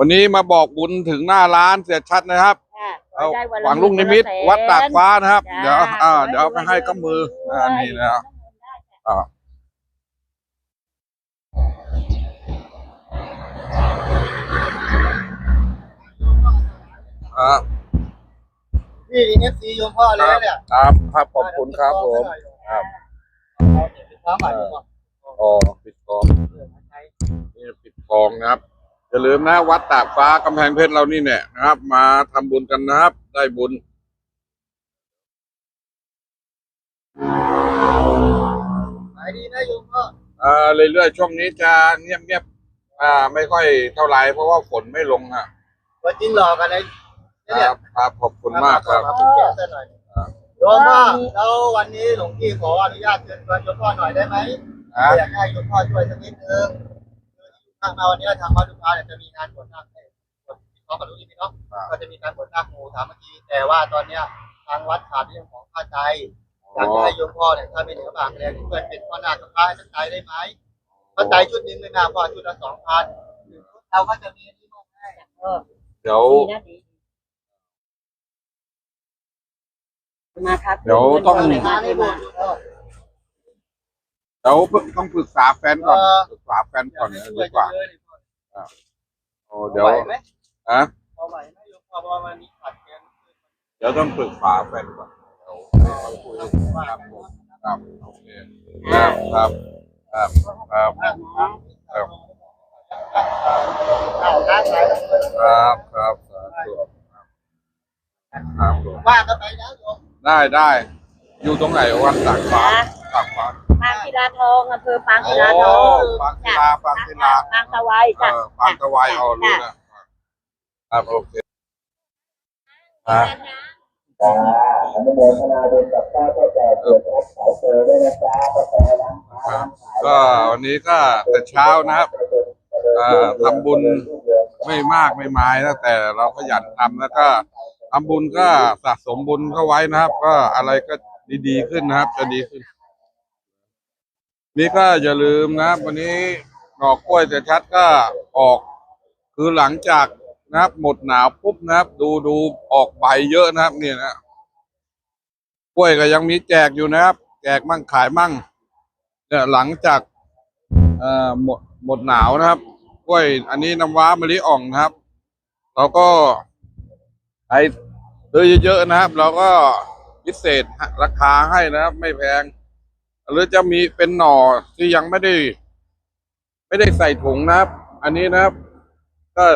วันนี้มาบอกบุญถึงหน้าร้านเสียชัดนะครับค่ะเอาได้วันละหวังลุงนิมิตรหมื่นละแสนวัดตากฟ้านะครับจ้าเดี๋ยว อ่าขอให้เดี๋ยวเอาไปให้รวยก็มือรวยอ่า นี่นะครับอ่าอ่านี่เอฟซีโยมพ่อเลยนะเนี่ยครับครับขอบคุณครับผม ครับ เอาเด็กไปค้าบัตรดีกว่าอ๋อ ปิดทอง นี่ปิดทองนะครับ อย่าลืมนะ วัดตากฟ้ากำแพงเพชรเรานี่เนี่ยนะครับ มาทำบุญกันนะครับ ได้บุญขายดีนะโยมพ่ออ่าเรื่อยๆช่วงนี้จะเงียบๆอ่า ไม่ค่อยเท่าไหร่เพราะว่าฝนไม่ลงอะตัวจริงหลอกกันเลยคเนี่ยรับครับขอบคุณมากครับคุณแก้ซะหน่อยโยมพ่อแล้ววันนี้หลวงพี่ขออนุญาตเชิญชวนโยมพ่อหน่อยได้ไหมนะอยากให้โยมพ่อช่วยสักนิดนึง ทางมาวันนี้ทางมาลูกค้าเนี่ยจะมีงานบวชนาคให้บวชพี่น้องกับลูกนี่เนาะก็จะมีการบวชนาคหมู่สามัคคีแต่ว่าตอนเนี้ยทางวัดขาดเรื่องของค่าใจอยากจะให้โยมพ่อเนี่ยถ้าไม่เหลือบางแรงเพื่อนเป็นพ่อนาคกับพระให้สักใจได้ไหมเข้าใจชุดหนึ่งเลยนะพ่อชุดละสองพันเราก็จะมีอันนี้มอบให้เออเดี๋ยวดีนะดีมาครับเดี๋ยวต้อง เออเดี๋ยวต้องปรึกษาแฟนก่อนเออ ปรึกษาแฟนอยาก่อกนให้ช่ดีวยกว่าจังเลยโอ้เดี๋ยวไหวไหมฮะพอไหวไหมโยมพ่อเพราะว่ามันมีขัดแย้งเดี๋ยวต้องปรึกษาแฟนก่อนเดี๋ยวต้องคุยครับผมครับโอเคครับครับครับครับครับเอาค้าขายครับครับสาธุครับผมว่างก็ไปนะโยมได้ได้อยู่ตรงไหนวัดตากฟ้าตากฟ้าปางศิ ลาทองอำเภอปางโอ้ศิลาทองปางศิลาปางศิลา ปางตะไวเอจ้ะอปางตะไวเอารู้นะครับโอเคอะอนุโมทนาบุญกับข้าพเจ้าเกิดรับสายเจอด้วยนะจ๊ะก็ขอให้ร้านค้าก็วันนี้ก็แต่เช้านะครับเอ่อทำบุญไม่มากไม่มายนะแต่เราขยันทำแล้วก็ทำบุญก็สะสมบุญเข้าไว้นะครับ ก็อะไรก็ดีๆขึ้นนะครับ จะดีขึ้น นี่ก็อย่าลืมนะครับ วันนี้หน่อกกล้วยแต่ชัดก็ออก คือหลังจากนะครับ หมดหนาวปุ๊บนะครับ ดูดูออกใบเยอะนะครับเนี่ยนะกล้วยก็ยังมีแจกอยู่นะครับ แจกมั่งขายมั่งเนี่ยหลังจากเอ่อหมดหมดหนาวนะครับกล้วย อันนี้น้ำว้ามะลิอ่องนะครับ เราก็ไอ้ซื้อเยอะๆนะครับ เราก็พิเศษราคาให้นะครับ ไม่แพง หรือจะมีเป็นหน่อที่ยังไม่ได้ ไม่ได้ใส่ถุงนะครับ อันนี้นะครับ ก็